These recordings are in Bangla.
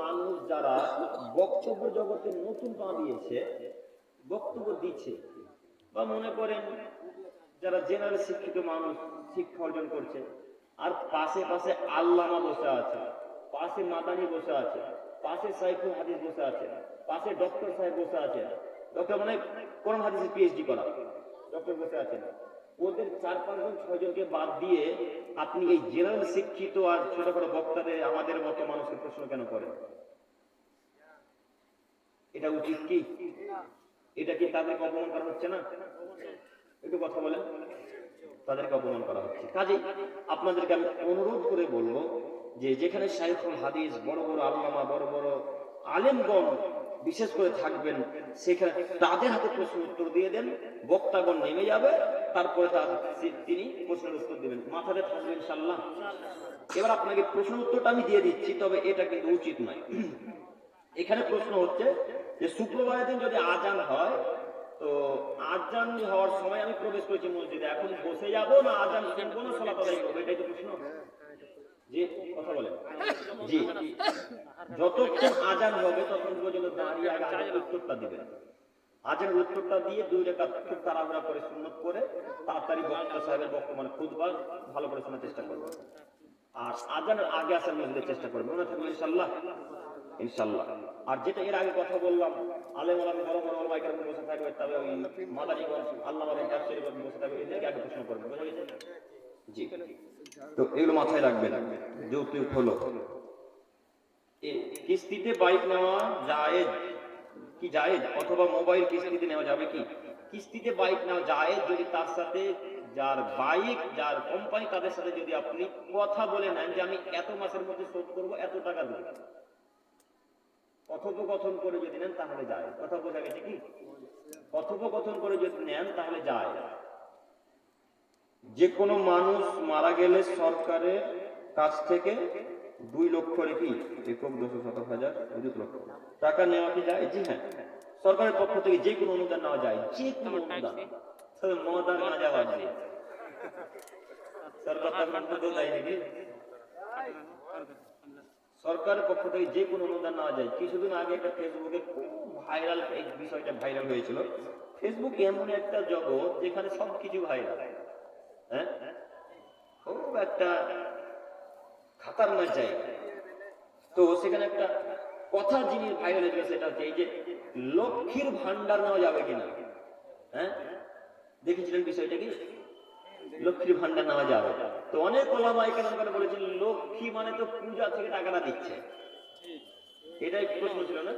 মানুষ যারা বক্তব্য জগতে নতুন পা দিয়েছে, বক্তব্য দিচ্ছে, বা মনে করেন যারা জেনারেল শিক্ষিত মানুষ, শিক্ষা অর্জন করছে, আর পাশে পাশে আল্লামা বসে আছে, পাশে মাদানি বসে আছে, পাশে সাইফুল হাদিস বসে আছে, পাশে ডক্টর সাহেব বসে আছে ডক্টর মানে কোন হাদিসে পিএইচডি করা ডক্টর বসে আছেন। ওদের চার পাঁচজন ছয়জনকে বাদ দিয়ে আপনি এই জেনারেল শিক্ষিত আর ছোটখাটো বক্তাদের, আমাদের মতো মানুষের প্রশ্ন কেন করেন? এটা উচিত কি? এটা কি তাদেরকে অপমান করা হচ্ছে না? একটু কথা বলেন। তাদেরকে অপমান করা হচ্ছে। কাজেই আপনাদেরকে আমি অনুরোধ করে বলব যে যেখানে শাইখুল হাদিস, বড় বড় আল্লামা, বড় বড় আলেমগণ বিশেষ করে থাকবেন, সেখানে তাদের হাতে প্রশ্ন উত্তর দিয়ে দেন, বক্তাগণ নেমে যাবে, তারপরে তার তিনি প্রশ্নের উত্তর দেবেন। মাথাতে থাকবে ইনশাল্লাহ এবার আপনাকে প্রশ্ন উত্তরটা আমি দিয়ে দিচ্ছি, তবে এটা কিন্তু উচিত নয়। এখানে প্রশ্ন হচ্ছে যে, শুক্রবারের দিন যদি আজান হয়, তো আজান হওয়ার সময় আমি প্রবেশ করেছি মসজিদে। এখন বসে যাব না আজান শুনব না করব? এটাই তো প্রশ্ন। জি, কথা বলেন। জি যতক্ষণ আজান হবে, ততক্ষণ পর্যন্ত দাঁড়িয়ে আজানের উত্তরটা দিবেন। আজানের উত্তরটা দিয়ে দুই রেখা খুব তাড়াহুড়া করে সুন্নত করে তাড়াতাড়ি বক্তা সাহেবের খুদবার ভালো করে শোনার চেষ্টা করবেন। আর আজানের আগে আসার মসজিদের চেষ্টা করবেন। মনে থাকবে ইনশাল্লাহ ইনশাল্লাহ আর যেটা এর আগে কথা বললাম, আলেম আলাম বড় বড় বসে থাকবে, তবে ওই মাদারীগঞ্জ আল্লাহ বসে থাকবে, এদেরকে আগে প্রশ্ন করবে বুঝা গেছে জি। তো এগুলো মাথায় রাখবেন। যৌতুক হলো। কিস্তিতে বাইক নেওয়া জায়েজ? কি জায়েজ? অথবা মোবাইল কিস্তিতে নেওয়া যাবে কি? কিস্তিতে বাইক নেওয়া জায়েজ যদি তার সাথে, যার বাইক, যার কোম্পানি তাদের সাথে যদি আপনি কথা বলে নেন যে আমি এত মাসের মধ্যে শোধ করব, এত টাকা দেবো। কথোপকথন করে যদি নেন তাহলে যায়। কথা বোঝা গেছে কি? কথোপকথন করে যদি নেন তাহলে যায়। যে কোনো মানুষ মারা গেলে সরকারের কাছ থেকে দুই লক্ষ রেখি একক দুশো শত হাজার দুই লক্ষ। টাকা নেওয়া কি যায়? জি হ্যাঁ। সরকারের পক্ষ থেকে যে কোনো অনুদান নেওয়া যায় যে কোনো অনুদান। তবে মদান না যাওয়া যায়। সরকারের পক্ষ থেকে যে কোনো অনুদান নেওয়া যায়। কিছুদিন আগে একটা ফেসবুকে খুব ভাইরাল এই বিষয়টা ভাইরাল হয়েছিল। ফেসবুক এমন একটা জগৎ যেখানে সবকিছু ভাইরাল হ্যাঁ? খুব একটা তো সেখানে একটা কথা যিনি হচ্ছে এই যে লক্ষ্মীর ভান্ডার নেওয়া যাবে কিনা? হ্যাঁ? দেখেছিলেন বিষয়টা কি? লক্ষ্মীর ভান্ডার নেওয়া যাবে। তো অনেক ওলামাই কেন করে বলেছেন, লক্ষ্মী মানে তো পূজা থেকে টাকাটা দিচ্ছে। এটাই প্রশ্ন ছিল না?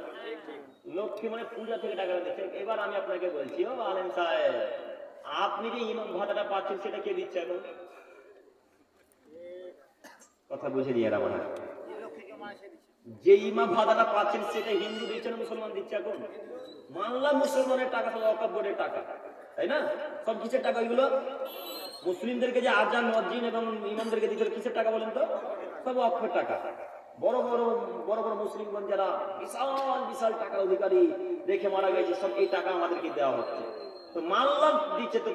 লক্ষ্মী মানে পূজা থেকে টাকাটা দিচ্ছে। এবার আমি আপনাকে বলছি, ও আলেম সাহেব আপনি যে ইমাম ভাতাটা পাচ্ছেন, সেটা কে দিচ্ছে এখন? কথা বুঝে নিয়ে এরা মনে হয়। যে ইমাম ভাতাটা পাচ্ছেন, সেটা হিন্দু দিচ্ছে না মুসলমান দিচ্ছে এখন? মানলাম মুসলমানের টাকা সব অকাপ বোর্ডের টাকা, তাই না? সব কিসের টাকা ওইগুলো? মুসলিমদেরকে যে আজান, মসজিদ এবং ইমামদেরকে দিতে কিসের টাকা বলেন তো? সব অক্ষর টাকা। বড় বড় বড় বড় মুসলিমগণ যারা বিশাল বিশাল টাকা অধিকারী রেখে মারা গেছে, সব এই টাকা আমাদেরকে দেওয়া হচ্ছে। তো মানলাম দিচ্ছে তো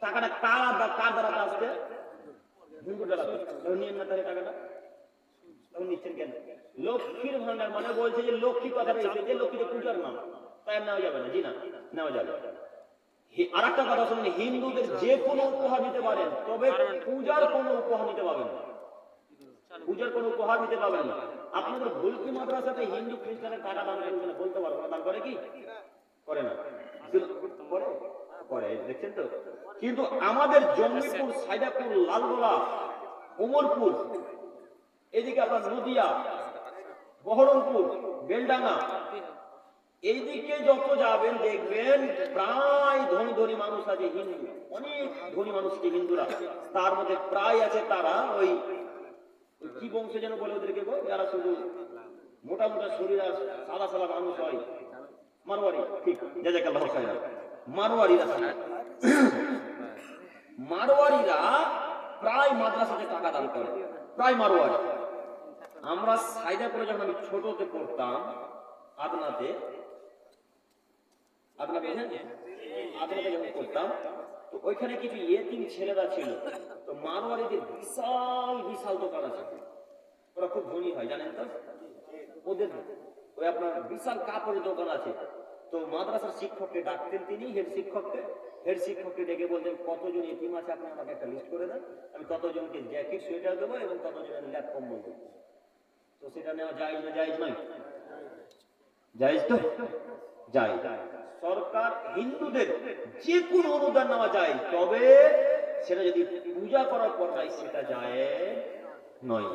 টাকাটা বা কার দ্বারা আসছে মানে কথা হিন্দুদের যে কোনো উপহার নিতে পারেন, তবে পূজার কোনো উপহার নিতে পারবেন না। পূজার কোনো উপহার নিতে পারবেন না। আপনাদের ভুলকি মাদ্রাসাতে হিন্দু খ্রিস্টানের টাকা দান বলতে পারব না। দান করে কি? করে না। দেখছেন তো? কিন্তু আমাদের জঙ্গিপুর, সাইদাপুর, লালগোলা কোমরপুর এদিকে আপনার নদিয়া, বহরমপুর, বেলডাঙ্গা, এইদিকে যত যাবেন, দেখবেন প্রায় ধনী ধনী মানুষ আছে হিন্দু। অনেক ধনী মানুষ আছে হিন্দুরা? তার মধ্যে প্রায় আছে তারা ওই কি বংশ যেন বলে ওদেরকে যারা শুধু মোটা শরীর সাদা সাদা মানুষ হয়। মারোয়ারি ঠিক খায়রা মারোয়ারিরা। মারোয়ারিরা প্রায় মাদ্রাসাতে টাকা দান করে, প্রায় মারোয়ারি আমরা সাইদাপুরে যখন আমি ছোটতে পড়তাম, আদনাতে আদনা আদনাতে যখন পড়তাম, তো ওইখানে কিছু ইয়েতিম ছেলেরা ছিল। তো মারোয়ারিদের বিশাল বিশাল দোকান আছে। ওরা খুব ধনী হয়, জানেন তো? ওদের, ওই আপনার বিশাল কাপড়ের দোকান আছে। তো মাদ্রাসার শিক্ষককে ডাকতেন তিনি, হেড শিক্ষককে। হেড শিক্ষককে ডেকে বলতেন, কতজন এটিম আছে আপনি আমাকে একটা লিস্ট করে দেন। আমি ততজনকে জ্যাকেট সোয়েটার দেবো এবং ততজনের ল্যাপ কম্বল দেবো তো সেটা নেওয়া যায় না জায়েজ নয়? জায়েজ তো? যায় সরকার হিন্দুদের যে কোনো অনুদান নেওয়া যায়, তবে সেটা যদি পূজা করার পর যায় সেটা যায় নয়।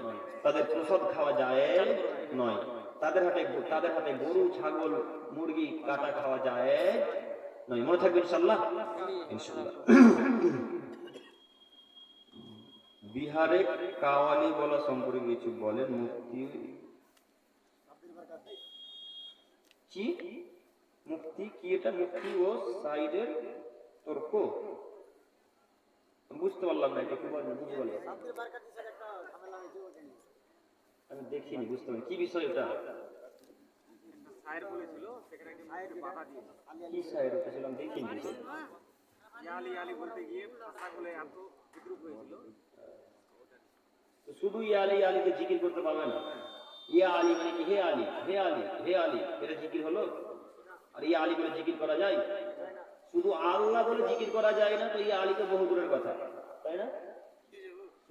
তাদের প্রসাদ খাওয়া যায় নয়। তাদের হাতে তাদের হাতে গরু, ছাগল, মুরগি, কাটা খাওয়া যায় নয় মনে থাকবে ইনশাল্লাহ ইনশাল্লাহ বিহারে কাওয়ালি বলা সম্পর্কে কিছু বলেন মুক্তি কি? মুক্তি কি এটা? মুক্তি ও সাইডের তর্ক? বুঝতে পারলাম না এটা কি বলেন বুঝতে পারলাম আমি দেখিনি বুঝতে পারি কি বিষয় কি ওটা ছিল আমি দেখিনি। বিষয় ইয়ালি ইয়ালি বলতে গিয়ে ভাষাগুলো এত বিদ্রুপ হয়েছিল। তো শুধু ইয়া আলী ইয়া আলীকে জিকির করতে পারবে না। ইয়া আলী মানে কি? হে আলী হে আলী হে আলী এটা জিকির হলো? আর ইয়া আলী বলে জিকির করা যায়? শুধু আল্লাহ বলে জিকির করা যায় না তো ইয়া আলী তো বহু দূরের কথা তাই না?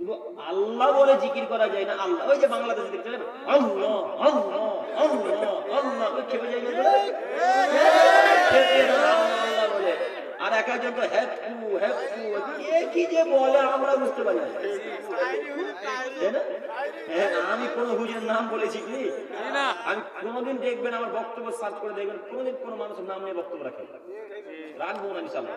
শুধু আল্লাহ বলে জিকির করা যায় না আল্লাহ ওই যে বাংলাদেশে দেখছেন আল্লাহ আল্লাহ আল্লাহ আল্লাহ ওই খেপে যায় না তো? খেপে না, আল্লাহ বলে। আর এক একজন তো হ্যাপু হ্যাপু কে কি যে বলে আমরা বুঝতে পারি? হ্যাঁ, আমি কোন হুজুরের নাম বলেছি কি? আমি কোনোদিন দেখবেন আমার বক্তব্য সার্চ করে দেখবেন কোনদিন কোন মানুষের নাম নিয়ে বক্তব্য রাখে রাখব না ইনশাল্লাহ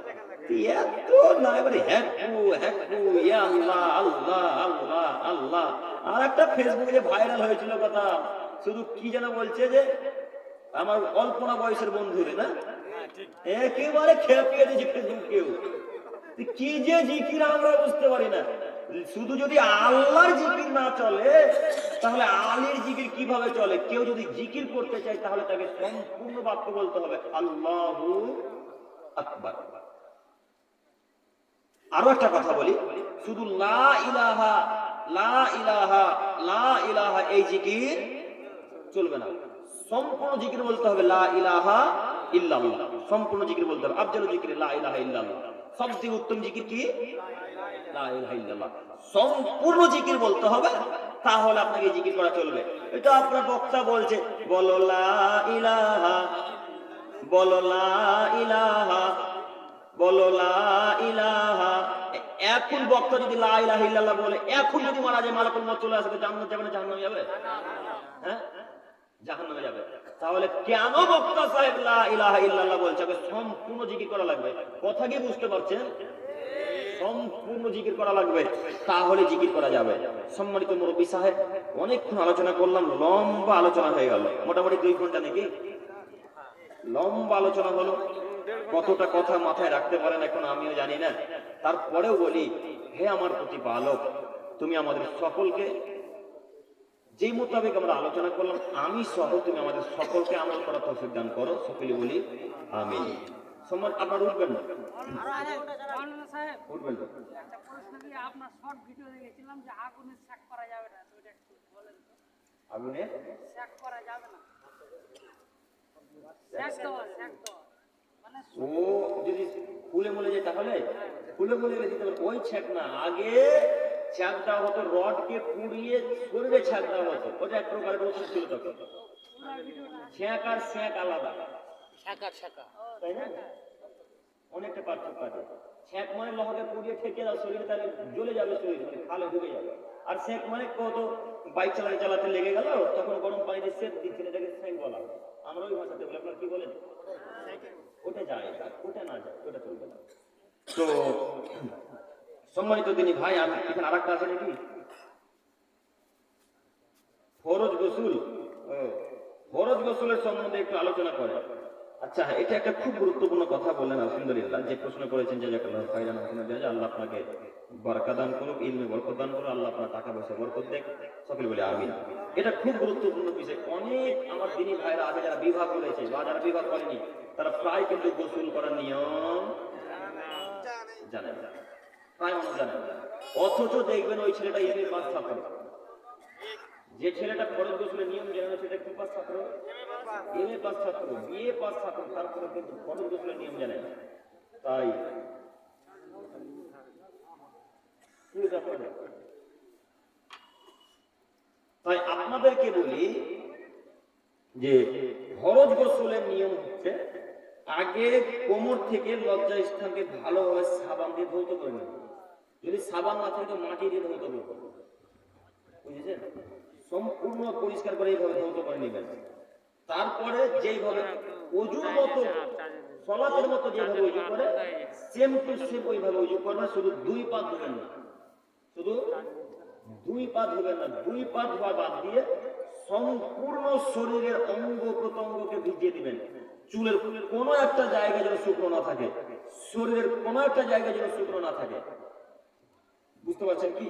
এত না এবারে হ্যাকু হ্যাকু ইয়া আল্লাহ আল্লাহ আল্লাহ আল্লাহ আর একটা ফেসবুকে যে ভাইরাল হয়েছিল কথা। শুধু কি যেন বলছে যে, আমার অল্পনা বয়সের বন্ধু রে না? একেবারে খেপিয়ে দিয়েছে ফেসবুক কেউ। কি যে জিকির আমরা বুঝতে পারি না। শুধু যদি আল্লাহর জিকির না চলে, তাহলে আলীর জিকির কীভাবে চলে? কেউ যদি জিকির করতে চায়, তাহলে তাকে সম্পূর্ণ বাক্য বলতে হবে, আল্লাহু আকবার। আরও একটা কথা বলি। শুধু লা ইলাহা লা ইলাহা লা ইলাহা এই জিকির চলবে না। সম্পূর্ণ জিকির বলতে হবে লা ইলাহা ইল্লাল্লাহ। সম্পূর্ণ জিকির বলতে হবে। আফজালু জিকির, লা ইলাহা ইল্লাল্লাহ। সবচেয়ে উত্তম জিকির কি? লা ইলাহা ইল্লাল্লাহ। সম্পূর্ণ জিকির বলতে হবে, তাহলে আপনাকে জিকির করা চলবে। এটা আপনার বক্তা বলছে, বলো লা ইলাহা, বলো লা ইলাহা। বলো ইলাহা। এখন বক্তা যদি লা ইলাহা ইল্লাল্লাহ বলে, এখন যদি মারা যায়, মালাকুল মত চলে আসে তো জান্নাত যাবে না জাহান্নামে যাবে? হ্যাঁ? জাহান্নামে যাবে। তাহলে কেন বক্তা সাহেব লা ইলাহা ইল্লাল্লাহ বলছে? সম্পূর্ণ জিকির করা লাগবে। কথা কি বুঝতে পারছেন? সম্পূর্ণ জিকির করা লাগবে। তাহলে জিকির করা যাবে। সম্মানিত মুরব্বী সাহেব, অনেকক্ষণ আলোচনা করলাম, লম্বা আলোচনা হয়ে গেল। মোটামুটি দুই ঘণ্টা নাকি? লম্বা আলোচনা হলো। কতটা কথা মাথায় রাখতে পারেন এখন আমিও জানি না। তারপরেও বলি হে আমার প্রতিপালক তুমি আমাদের সকলকে যেই মোতাবেক আমরা আলোচনা করলাম আমি সহ তুমি আমাদের সকলকে আমল করার তৌফিক দান করো সকলে বলি আমি সম্মান আপনার উঠবেন না? উঠবেন না? একটা আপনার শর্ট ভিডিও দেখেছিলাম যে আগুনে করা যাবে না তো ওটা একটু বলেন তো। আগুনে? শ্যাক করা যাবে না। ও যদি ফুলে মলে যায় তাহলে? ফুলে মলে গেলে পারবে। ওই ছ্যাক না আগে ছ্যাক দেওয়া হতো রডকে পুড়িয়ে শরীরে ছ্যাক দেওয়া হতো। ওটা এক প্রকারের ওষুধ ছিল তখন ছ্যাক আর ছ্যাক আলাদা। শাকা শাকা তাই না? অনেকটা পার্থক্য আছে। ছ্যাক মানে লোহাকে পুড়িয়ে ঠেকে দাও শরীরে তাহলে জ্বলে যাবে শরীর মানে খালে ঢুকে যাবে। আর ছ্যাক মানে কত বাইক চালাতে চালাতে লেগে গেল তখন গরম পানিতে সেট দিচ্ছেন এটাকে ছ্যাক বলা আমরা ওই ভাষাতে বলি আপনার কি বলেন? ওটা তো সম্মানিত তিনি ভাই এখানে আর একটা আছে নাকি? ফরজ গোসুল। ফরজ গোসলের সম্বন্ধে একটু আলোচনা করে আচ্ছা হ্যাঁ, এটা একটা খুব গুরুত্বপূর্ণ কথা বললেন আলহামদুলিল্লাহ। যে প্রশ্ন করেছেন যে আল্লাহ আপনাকে বরকা দান করুক ইলমে বরকত দান করুক আল্লাহ আপনার টাকা পয়সা বরকত দেখ সকলে বলে আমিন। এটা খুব গুরুত্বপূর্ণ বিষয়। অনেক আমার দিনী ভাইরা আছে যারা বিবাহ করেছে বা যারা বিবাহ করেনি তারা প্রায় কিন্তু গোসল করার নিয়ম জানে না। প্রায় মানুষ জানে। অথচ দেখবেন ওই ছেলেটা এমনি পাঁচ ছাত্র। যে ছেলেটা ফরজ গোসলের নিয়ম জানে না সেটা কি পাঁচ ছাত্র? এম এ পাস ছাত্র, বিএ পাস ছাত্র তারপরে কিন্তু ফরজ গোসলের নিয়ম জানে না। তাই তাই আপনাদেরকে বলি যে ফরজ গোসলের নিয়ম হচ্ছে আগে কোমর থেকে লজ্জা স্থানকে ভালোভাবে সাবান দিয়ে ধৌত করে নেব যদি সাবান না থাকে তো মাটি দিয়ে ধৌত করব। বুঝেছেন? সম্পূর্ণ পরিষ্কার করে এইভাবে ধৌত করে নেবেন। তারপরে যেইভাবে অজুর মতো সলাতের মতো যেভাবে উজু করে সেম টু সেম ওইভাবে উজু করবেন, শুধু দুই পা ধুবেন না। শুধু দুই পা ধুবেন না, দুই পা ধোয়া বাদ দিয়ে সম্পূর্ণ শরীরের অঙ্গ প্রত্যঙ্গকে ভিজিয়ে দিবেন। চুলের কোনো একটা জায়গা যেন শুকনো না থাকে। শরীরের কোনো একটা জায়গা যেন শুকনো না থাকে। বুঝতে পারছেন কি?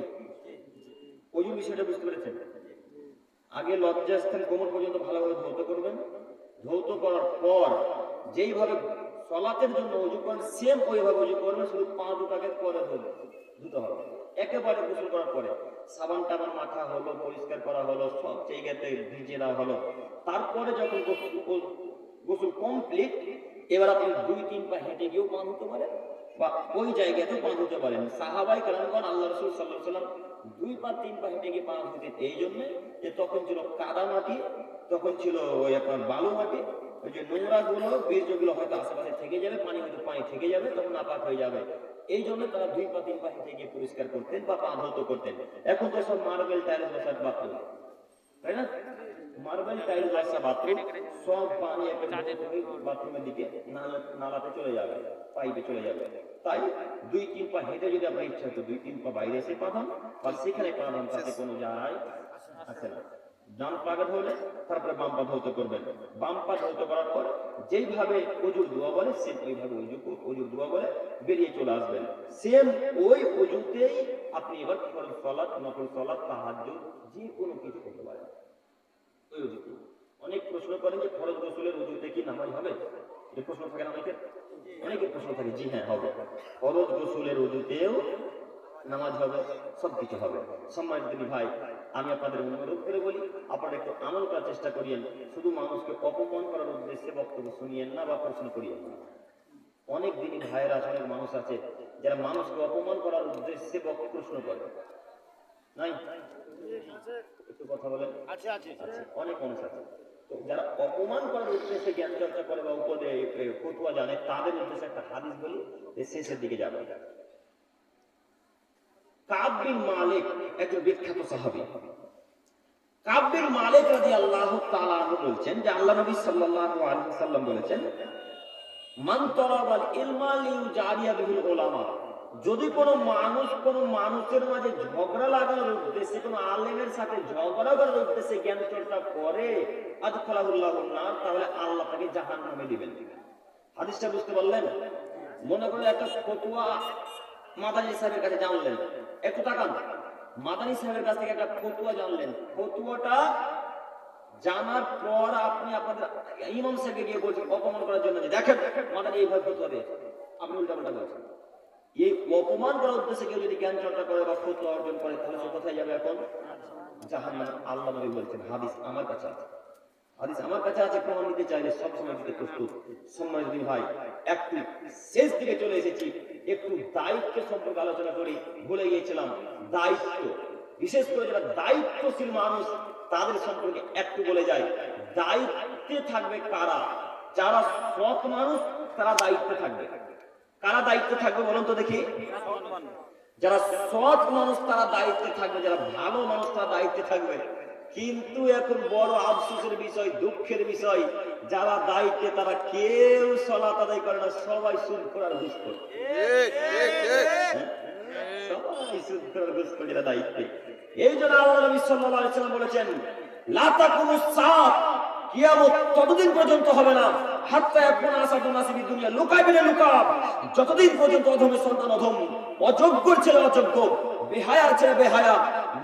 ওই বিষয়টা বুঝতে পেরেছেন? আগে লজ্জাস্থান কোমর পর্যন্ত ভালোভাবে ধৌত করবেন। ধৌত করার পর যেইভাবে সলাতের জন্য অজু করেন সেম ওইভাবে অজু করবেন, শুধু পা দুটাকে পরে ধরবে ধুতে হবে। একেবারে গোসল করার পরে সাবান টাবান মাথা হলো, পরিষ্কার করা হলো, সব জায়গাতে ভিজিয়ে দেওয়া হলো। তারপরে যখন গোসল গোসল কমপ্লিট এবার আপনি দুই, তিন পা হেঁটে গিয়েও পা ধুতে পারেন বা ওই জায়গাতেও পা ধুতে পারেন। সাহাবাই কালামগণ আল্লাহ রসুল সাল্লাহ সাল্লাম দুই পা, তিন পা হেঁটে গিয়ে পা ধুতেন এই জন্য যে তখন ছিল কাদা মাটি, তখন ছিল ওই আপনার বালু মাটি, ওই যে নোংরা গুলো বীর্যগুলো হয়তো আশেপাশে থেকে যাবে, পানি হয়তো পানি থেকে যাবে, তখন নাপাক হয়ে যাবে। এই জন্য তারা দুই পা, তিন পা হেঁটে গিয়ে পরিষ্কার করতেন বা পা ধৌত করতেন। এখন তো সব মার্বেল টাইলস বসার বাথরুম তাই না? মার্বেল টাইলস বসা বাথরুম সব পানি বাথরুমের দিকে নালাতে চলে যাবে, পাইপে চলে যাবে। তাই দুই, তিন পা হেঁটে যদি আপনার ইচ্ছা হতো দুই, তিন পা বাইরে এসে পাঠান বা সেখানে পাঠান তাতে কোনো যায় আসে না। ডান পাগত হলে তারপরে বাম পা ধৌত করবেন। বাম পা ধৌত করার পর যেইভাবে অজুর দোয়া বলে সেম ওইভাবে অজু অজুর দোয়া বলে বেরিয়ে চলে আসবেন। সেম ওই অজুতেই আপনি এবার ফরজ সলাৎ নকল সলাৎ তাহাজ্জুদ যে কোনো কিছু করতে পারেন। ওই অজুতে। অনেক প্রশ্ন করেন যে ফরজ গোসলের অজুতে কি নামাজ হবে? এই প্রশ্ন থাকে না অনেকের? অনেকের প্রশ্ন থাকে, জি হ্যাঁ হবে। ফরজ গোসলের অজুতেও নামাজ হবে সব কিছু হবে। সম্মানিত ভাই আমি আপনাদের অনুরোধ করে বলি আপনারা একটু আমল করার চেষ্টা করিয়েন। শুধু মানুষকে অপমান করার উদ্দেশ্যে বক্তব্য শুনিয়েন না বা প্রশ্ন করিয়েন। না অনেক দিনই ভাইয়ের অনেক মানুষ আছে যারা মানুষকে অপমান করার উদ্দেশ্যে বক্তব্য প্রশ্ন করে। নাই? একটু কথা বলেন। আছে আছে। অনেক মানুষ আছে। তো যারা অপমান করার উদ্দেশ্যে জ্ঞান চর্চা করে বা উপদে ফতুয়া জানে তাদের উদ্দেশ্যে একটা হাদিস বলি শেষের দিকে যাবে। কাব বিন মালিক একজন বিখ্যাত সাহাবী। কাব বিন মালিক রাদিয়াল্লাহু তাআলা আনহু বলছেন যে আল্লাহ নবী আলাইহি সাল্লাম বলেছেন, মান তরাবাল ইলমা লিউজারিয়া বিহিল উলামা। যদি কোনো মানুষ কোনো মানুষের মাঝে ঝগড়া লাগানোর উদ্দেশ্যে, কোনো আলেমের সাথে ঝগড়া করার উদ্দেশ্যে জ্ঞান চর্চা করে আজ খলাহুল্লাহ না তাহলে আল্লাহ তাকে জাহান নামে দিবেন। হাদিসটা বুঝতে পারলেন? মনে করেন একটা ফতুয়া মাদানী সাহেবের কাছে জানলেন। একটু তাকান। মাদানী সাহেবের কাছ থেকে একটা ফতুয়া জানলেন। ফতুয়াটা জানার পর আপনি আপনাদের ইমাম সাহেবকে গিয়ে বলছেন, অপমান করার জন্য যে, দেখেন, মাদানী এইভাবে ফতুয়া দিয়েছে। আপনি উল্টা পাল্টা বলছেন। এই অপমান করার উদ্দেশ্যে কেউ যদি জ্ঞান চর্চা করে বা ফতুয়া অর্জন করে, তাহলে সে কোথায় যাবে এখন? জাহান্নামে আল্লাহ নবী বলছেন, হাদিস আমার কাছে আছে। হাদিস আমার কাছে আছে, প্রমাণ নিতে চাইলে সবসময় দিতে প্রস্তুত। সম্মানিত ভাই, একটু শেষ দিকে চলে এসেছি। একটু দায়িত্ব সম্পর্কে আলোচনা করি, ভুলে গিয়েছিলাম। দায়িত্ব। বিশেষ করে যারা দায়িত্বশীল মানুষ, তাদের সম্পর্কে একটু বলে যায় দায়িত্বে থাকবে কারা? যারা সৎ মানুষ, তারা দায়িত্বে থাকবে। কারা দায়িত্বে থাকবে বলুন তো দেখি। যারা সৎ মানুষ, তারা দায়িত্বে থাকবে। যারা ভালো মানুষ, তারা দায়িত্বে থাকবে। কিন্তু এখন বড় আফসোসের বিষয়, দুঃখের বিষয়, যারা দায়িত্বে তারা কেউ সলাত আদায় করে না, সবাই সুদ করার ঘুষ সবাই সুদ করার ঘুষ করে যারা দায়িত্বে। এই জন্য আল্লাহ নবী সাল্লাল্লাহু আলাইহি সাল্লাম বলেছেন, লা তাকুমুস সাআত কিয়ামত ততদিন পর্যন্ত হবে না। হাত্তা এখন নাসিবি দুনিয়া লুকাইবে লুকাব। যতদিন পর্যন্ত অধমের সন্তান অধম, অযোগ্যর ছেলে অযোগ্য বেহায়ার ছেলে বেহায়া,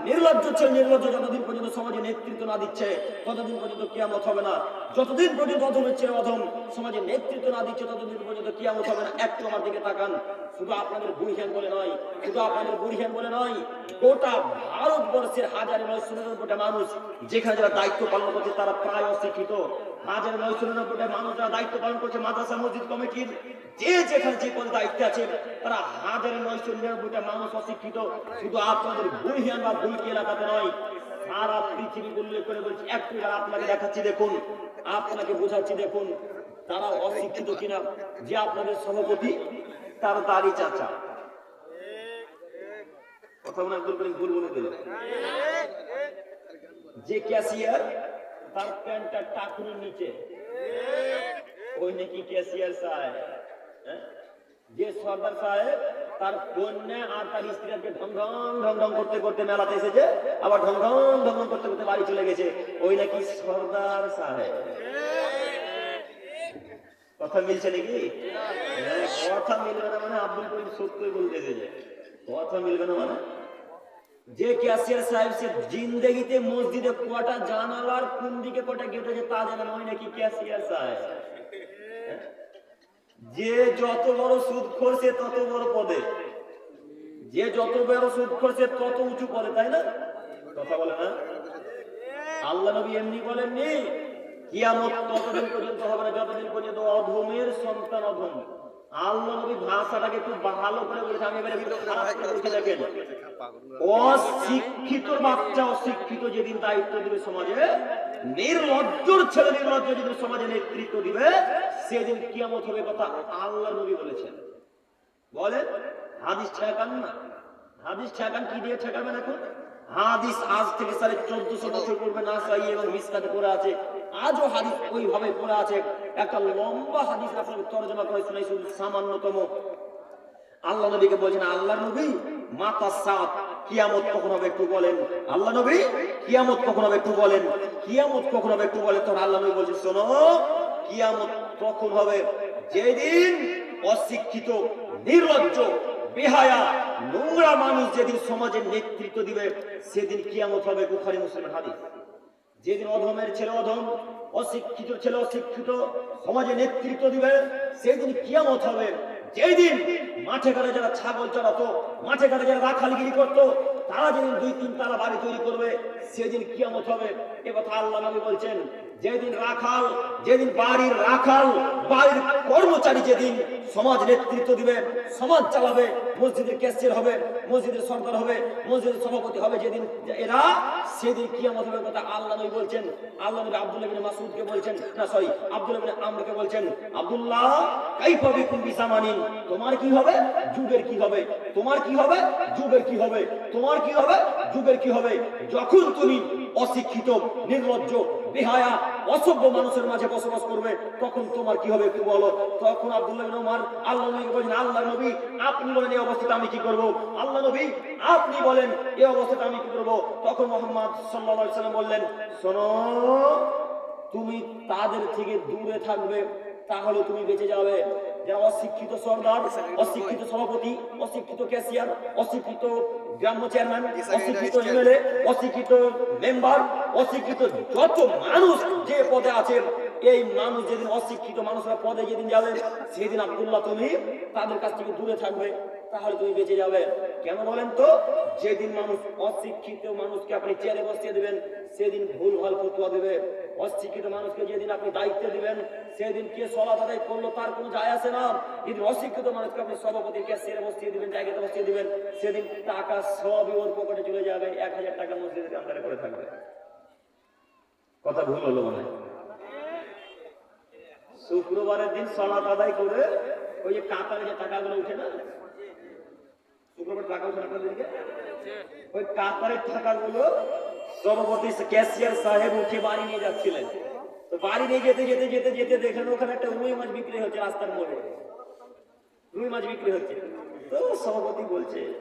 নির্লজ্জ ছেলে নির্লজ্জ যতদিন পর্যন্ত সমাজে নেতৃত্ব না দিচ্ছে, ততদিন পর্যন্ত কিয়ামত হবে না। যতদিন পর্যন্ত অধমের ছেলে অধম, সমাজে নেতৃত্ব না দিচ্ছে, ততদিন পর্যন্ত কিয়ামত হবে না। একটু আমার দিকে তাকান। শুধু আপনাদের বুড়িহান বলে নয়, শুধু আপনাদের বুড়িহান বলে নয়, গোটা ভারতবর্ষের হাজার নয় নিরানব্বইটা মানুষ, যেখানে যারা দায়িত্ব পালন করছে, তারা প্রায় অশিক্ষিত। হাজার নয় নিরানব্বইটা মানুষ যারা দায়িত্ব পালন করছে, মাদ্রাসা, মসজিদ কমিটির, যে যেখানে যে পদে দায়িত্বে আছে, তারা নয়শো নিরানব্বইটা মানুষ অশিক্ষিত। শুধু আপনাদের বা এলাকাতে নয়, সারা পৃথিবী উল্লেখ করে বলছি একটু আপনাকে দেখাচ্ছি, দেখুন, আপনাকে বোঝাচ্ছি, দেখুন, তারা অশিক্ষিত কিনা, যে আপনাদের সভাপতি তার দাড়ি চাচা। কথা মনে আব্দুল ভুল বলে দিল। যে ক্যাশিয়ার, তার প্যান্টটা টাকুনের নিচে। ওই নাকি ক্যাশিয়ার সাহেব হ্যাঁ? যে সর্দার সাহেব, তার কন্যা আর তার স্ত্রীকে ঢং ঢং ঢং ঢং করতে করতে মেলাতে এসেছে, আবার ঢং ঢং ঢং ঢং করতে করতে বাড়ি চলে গেছে। ওই নাকি সর্দার সাহেব। কথা মিলছে নাকি? হ্যাঁ, কথা মিলবে না মানে আব্দুল করিম সত্যই বলতে এসেছে কথা মিলবে না মানে? যে ক্যাশিয়ার সাহেব সে জিন্দগিতে মসজিদে কটা জানালার কোন দিকে কটা গেট আছে তা জানা নয় নাকি ক্যাশিয়ার সাহেব? যে যত বড় সুদ সে তত বড় পদে। যে যত বড় সুদ সে তত উঁচু পদে তাই না? কথা বলে না? আল্লাহ নবী এমনি বলেননি কিয়ামত ততদিন পর্যন্ত হবে না যতদিন পর্যন্ত অধমের সন্তান অধম আল্লাহ নবী ভাষাটাকে খুব ভালো করে বলেছে আমি এবারে ভিডিও খারাপ করে বলছি দেখেন অশিক্ষিত বাচ্চা অশিক্ষিত যেদিন দায়িত্ব দিবে সমাজে নির্লজ্জর ছেলে নির্লজ্জ যেদিন সমাজে নেতৃত্ব দিবে সেদিন কিয়ামত হবে কথা আল্লাহ নবী বলেছেন বলেন হাদিস ঠেকান না হাদিস ঠেকান কি দিয়ে ঠেকাবেন এখন হাদিস আজ থেকে সাড়ে চোদ্দশো বছর পূর্বে না সাই এবং মিসকাতে পড়ে আছে। আজও হাদিস ওইভাবে পড়ে আছে। একটা লম্বা হাদিস আপনাকে তর্জমা করে শোনাই শুধু সামান্যতম। আল্লাহ নবীকে বলছেন, আল্লাহ নবী, মাতা সাত, কিয়ামত কখন হবে একটু বলেন। আল্লাহ নবী, কিয়ামত কখন হবে একটু বলেন। কিয়ামত কখন হবে একটু বলেন। তখন আল্লাহ নবী বলছেন, শোনো, কিয়ামত তখন হবে যেদিন অশিক্ষিত, নির্লজ্জ বেহায়া, নোংরা মানুষ যেদিন সমাজের নেতৃত্ব দিবে, সেদিন কিয়ামত হবে বুখারী মুসলিমের হাদিস। যেদিন অধমের ছেলে অধম, অশিক্ষিত ছেলে অশিক্ষিত সমাজে নেতৃত্ব দিবে, সেদিন কিয়ামত হবে। যেদিন মাঠে ঘাটে যারা ছাগল চড়াতো, মাঠে ঘাটে যারা রাখালগিরি করতো, তারা যেদিন দুই তিন তালা বাড়ি তৈরি করবে, সেদিন কিয়ামত হবে। এ কথা আল্লাহ নবী বলছেন, যেদিন রাখাল, যেদিন বাড়ির রাখাল, বাড়ির কর্মচারী যেদিন সমাজ নেতৃত্ব দিবে, সমাজ চালাবে মসজিদের ক্যাশিয়ার হবে, মসজিদের সরকার হবে, মসজিদের সভাপতি হবে যেদিন এরা, সেদিন কিয়ামত হবে কথা আল্লাহ নবী বলছেন। আল্লাহ নবী আব্দুল্লাহ বিন মাসউদকে বলছেন, না, সরি, আব্দুল্লাহ বিন আমরকে বলছেন, আব্দুল্লাহ, কাইফা বিকুম বিসামানিন, তোমার কি হবে? যুগের কি হবে? তোমার কি হবে? যুগের কি হবে? তোমার কি হবে? যুগের কি হবে? যখন তুমি অশিক্ষিত, নির্লজ্জ বেহায়া অসভ্য মানুষের মাঝে বসবাস করবে, তখন তোমার কি হবে একটু বলো? তখন আব্দুল্লাহ বিন আল্লাহ নবী বলেন আল্লাহ নবী, আপনি বলেন এই অবস্থাতে আমি কি করব? আল্লাহ নবী, আপনি বলেন, এই অবস্থাতে আমি কি করব? তখন মোহাম্মদ আলাইহি সাল্লাম বললেন, শোনো, তুমি তাদের থেকে দূরে থাকবে, তাহলে তুমি বেঁচে যাবে। যারা অশিক্ষিত সর্দার, অশিক্ষিত সভাপতি, অশিক্ষিত ক্যাশিয়ার, অশিক্ষিত গ্রাম্য চেয়ারম্যান, অশিক্ষিত এমএলএ, অশিক্ষিত মেম্বার, অশিক্ষিত যত মানুষ যে পদে আছে এই মানুষ যেদিন অশিক্ষিত মানুষরা পদে যেদিন যাবে সেদিন আব্দুল্লাহ তুমি তাদের কাছ থেকে দূরে থাকবে। তাহলে তুমি বেঁচে যাবে। কেন বলেন তো? যেদিন মানুষ অশিক্ষিত মানুষকে আপনি চেয়ারে বসিয়ে দেবেন, সেদিন ভুল ভালো ফতুয়া দেবে। অশিক্ষিত মানুষকে যেদিন আপনি দায়িত্ব দিবেন, সেদিন কে সলাপ আদায় করল তার কোনো যায় আসে না। যেদিন অশিক্ষিত মানুষকে আপনি সভাপতির চেয়ারে বসিয়ে দিবেন, জায়গাতে বসিয়ে দিবেন, সেদিন টাকা সবই ওর পকেটে চলে যাবে। এক হাজার টাকা মসজিদের আন্দারে করে থাকবে। কথা ভুল হলো মনে শুক্রবারের দিন সলাপ আদায় করে ওই যে কাতারে যে টাকাগুলো উঠে না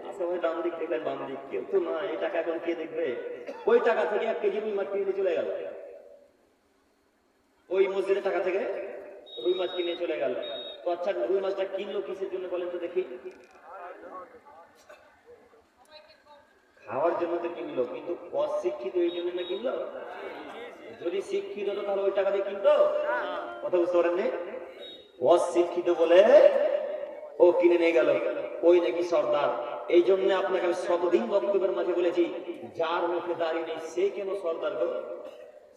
আচ্ছা ওই টাকা থেকে এক কেজি রুই মাছ কিনে চলে গেল। ওই মসজিদের টাকা থেকে রুই মাছ কিনে চলে গেল। তো আচ্ছা রুই মাছটা কিনলো কিসের জন্য বলেন তো দেখি। খাওয়ার জন্য তো কিনলো, কিন্তু অশিক্ষিত এই জন্য না কিনলো? যদি শিক্ষিত হতো তাহলে ওই টাকা দিয়ে কিনতো? কথা বুঝতে পারেননি অশিক্ষিত বলে ও কিনে নিয়ে গেল। ওই নাকি সর্দার। এই জন্য আপনাকে আমি শতদিন বক্তব্যের মাঝে বলেছি, যার মুখে দাঁড়িয়ে নেই, সে কেন সর্দার গো?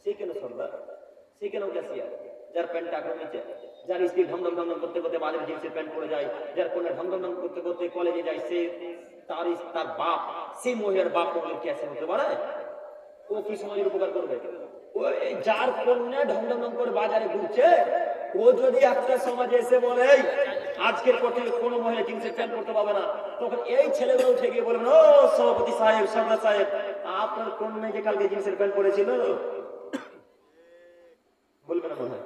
সে কেন সর্দার? সে কেন ক্যাসিয়ার যার প্যান্ট টাকার নিচে, যার স্ত্রী ঢমঢম ঢমঢম করতে করতে বাজারে জিন্সের প্যান্ট পরে যায়, যার কোনো ঢমঢম ঢম করতে করতে কলেজে যায়, সে তার তার বাপ, সেই মহিলার বাপ করলে ক্যাসে হতে পারে? ও কি সমাজের উপকার করবে? ও যার কন্যা ঢম করে বাজারে ঘুরছে, ও যদি একটা সমাজে এসে বলে আজকের পর থেকে কোনো মহিলা জিন্সের প্যান্ট পরতে পাবে না। তখন এই ছেলেগুলো উঠে গিয়ে বলবেন ও, সভাপতি সাহেব সর্দার সাহেব, আপনার কন্যা যে কালকে জিন্সের প্যান্ট পরেছিল, বলবে না মনে হয়?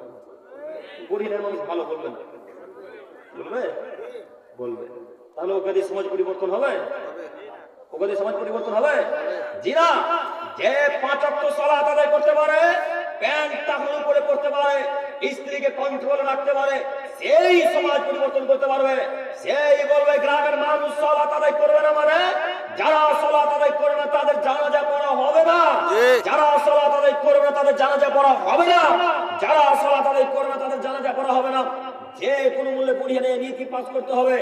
গরিবের মানুষ ভালো বলবেন বলবে? বলবে। তাহলে দিয়ে সমাজ পরিবর্তন হবে? দিয়ে সমাজ পরিবর্তন হবে? জি না যে পাঁচ অক্ট সালাত আদায় করতে পারে প্যান্ট করতে পারে স্ত্রীকে কন্ট্রোল রাখতে পারে সেই সমাজ পরিবর্তন করতে পারবে। সেই বলবে গ্রামের মানুষ সালাত আদায় করবে না মানে যারা সালাত আদায় করবে না তাদের জানাজা পড়া হবে না। যারা সালাত আদায় করবে না তাদের জানাজা পড়া হবে না। যারা সালাত আদায় করবে না তাদের জানাজা পড়া হবে না। যে কোনো মূল্যে পড়িয়ে নিয়ে নীতি পাস করতে হবে।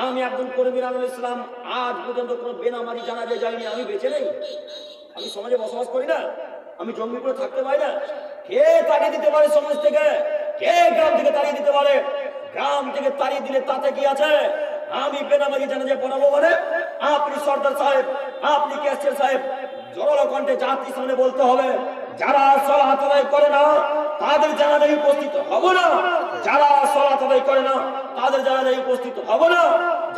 আমি আব্দুল করিম আলুল ইসলাম, আজ পর্যন্ত কোনো বেনামারি জানাজা যাইনি আমি বেঁচে নেই। আমি সমাজে বসবাস করি না, আমি জঙ্গি করে থাকতে পারি না। কে তাড়িয়ে দিতে পারে সমাজ থেকে? কে গ্রাম থেকে তাড়িয়ে দিতে পারে? গ্রাম থেকে তাড়িয়ে দিলে তাতে কি আছে? আমি বেনামারি জানাজা পড়াবো মানে আপনি সর্দার সাহেব, আপনি ক্যাশিয়ার সাহেব জোরালো কণ্ঠে জাতি সামনে বলতে হবে, যারা আদায় করে না, তাদের জানাজায় উপস্থিত হব না। যারা সলাত আদায় করে না, তাদের জানাজায় উপস্থিত হব না।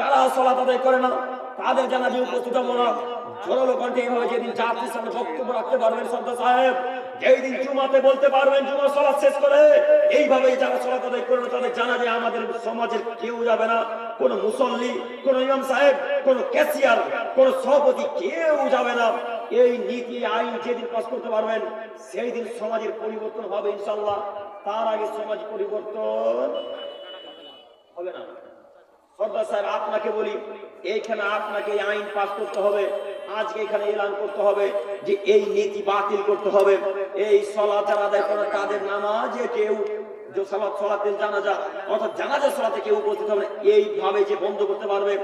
যারা সলাত আদায় করে না, তাদের উপস্থিত হব না। জোরালো কণ্ঠে যেদিন জাতির সামনে বক্তব্য রাখতে পারবেন সাহেব জুমাতে বলতে পারবেন জুমা শেষ করে যারা আদায় তাদের জানা আমাদের সমাজের কেউ যাবে না। কোন মুসল্লি, কোন ইমাম সাহেব, কোন ক্যাশিয়ার কোন সভাপতি কেউ যাবে না। এই নীতি, আইন যেদিন পাশ করতে পারবেন সেই দিন সমাজের পরিবর্তন হবে ইনশাল্লাহ তার আগে সমাজ পরিবর্তন হবে না। সর্দার সাহেব, আপনাকে বলি, এইখানে আপনাকে আইন পাস করতে হবে, আজকে এখানে এলান করতে হবে যে এই নীতি বাতিল করতে হবে। এই সলা যারা আদায় তাদের নামাজে কেউ সালাত সলাতে জানাজা অর্থাৎ জানাজা সলাতে কেউ উপস্থিত হবে না, এইভাবে যে বন্ধ করতে পারবে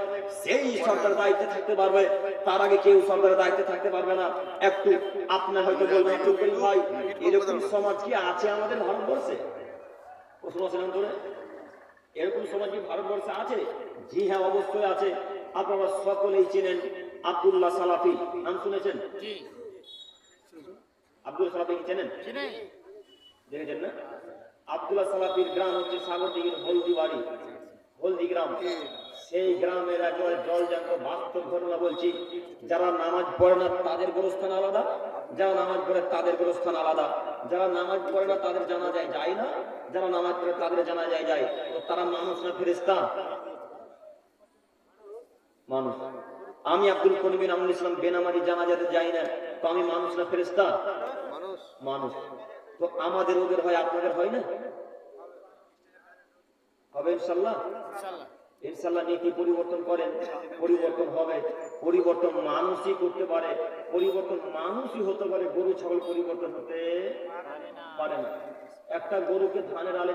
সেই সরকার দায়িত্বে থাকতে পারবে। তার আগে কেউ সরকারের দায়িত্বে থাকতে পারবে না। একটু আপনার হয়তো বলবেন একটু ভাই এরকম সমাজ কি আছে আমাদের ভারতবর্ষে? প্রশ্ন আছেন অন্তরে? এরকম সমাজ কি ভারতবর্ষে আছে? জি হ্যাঁ অবশ্যই আছে। আপনারা সকলেই চেনেন আব্দুল্লাহ সালাফি। নাম শুনেছেন? আব্দুল সালাফি কি চেনেন? দেখেছেন না? আব্দুল্লাহ সালাফির গ্রাম হচ্ছে সাগরদিঘির হলদি বাড়ি হলদি গ্রাম সেই গ্রামের একেবারে জল জ্যান্ত বাস্তব ঘটনা বলছি যারা নামাজ পড়ে না তাদের গোরস্থান আলাদা যারা নামাজ পড়ে তাদের গোরস্থান আলাদা। যারা নামাজ পড়ে না তাদের জানা যায় যায় না যারা নামাজ পড়ে তাদের জানা যায়। যায় তো তারা মানুষ না ফেরিস্তা মানুষ। আমি আব্দুল করিম বিন আমরুল ইসলাম বেনামারি জানাজাতে যাই না তো আমি মানুষ না ফেরেস্তা মানুষ। তো আমাদের ওদের হয় আপনাদের হয় না? হবে ইনশাল্লাহ? ইনশাল্লাহ। নীতি পরিবর্তন করেন পরিবর্তন হবে। পরিবর্তন মানুষই করতে পারে পরিবর্তন মানুষই হতে পারে গরু ছাগল পরিবর্তন হতে পারে না। একটা গরুকে ধানের আলে